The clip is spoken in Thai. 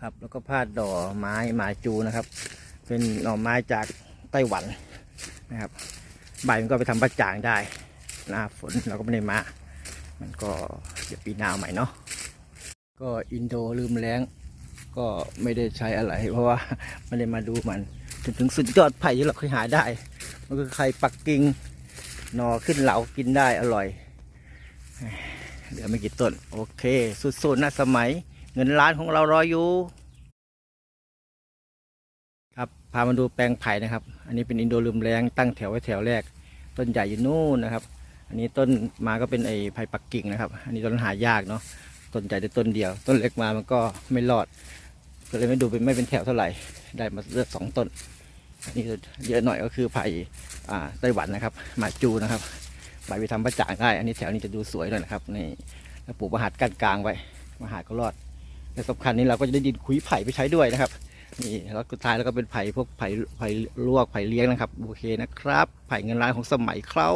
ครับ แล้วก็พาดดอกไม้หมาจูนะครับ เป็นหน่อไม้จากไต้หวันนะครับ ใบมันก็ไปทำประจ่างได้หน้าฝนเราก็ไม่ได้มา มันก็เดี๋ยวปีหน้าใหม่เนาะก็อินโดลืมแล้งก็ไม่ได้ใช้อะไร เพราะว่าไม่ได้มาดูมันจนถึงสุดยอดไผ่ที่เราเคยหาได้ มันคือไข่ปักกิ่งนอขึ้นเหลากินได้อร่อย เหลือไม่กี่ต้น โอเค สุดๆนะสมัย เงินล้านของเรารออยู่ครับพามาดูแปลงไผ่นะครับ อันนี้เป็นอินโดลืมแรงตั้งแถวไว้แถวแรก ต้นใหญ่อยู่นู่นนะครับ อันนี้ต้นมาก็เป็นไอ้ไผ่ปักกิ่งนะครับ อันนี้ต้นหายากเนาะต้นใหญ่ได้ต้นเดียว ต้นเล็กมามันก็ไม่รอด ก็เลยไม่ดูเป็นไม่เป็นแถวเท่าไหร่ได้มาเลือกสองต้นอันนี้เยอะหน่อยก็คือไผ่ไต้หวันนะครับหมาจูนะครับใบไปทำประจ่างได้ อันนี้แถวนี้จะดูสวยหน่อยนะครับนี่แล้วปลูกมหาดกั้นกลางไว้มหาดก็รอด และสำคัญนี้เราก็จะได้ดินคุยไผ่ไปใช้ด้วยนะครับนี่แล้วสุดท้ายแล้วก็เป็นไผ่พวกไผ่ไผ่ลวกไผ่เลี้ยงนะครับโอเคนะครับ ไผ่เงินล้านของสมัยเขา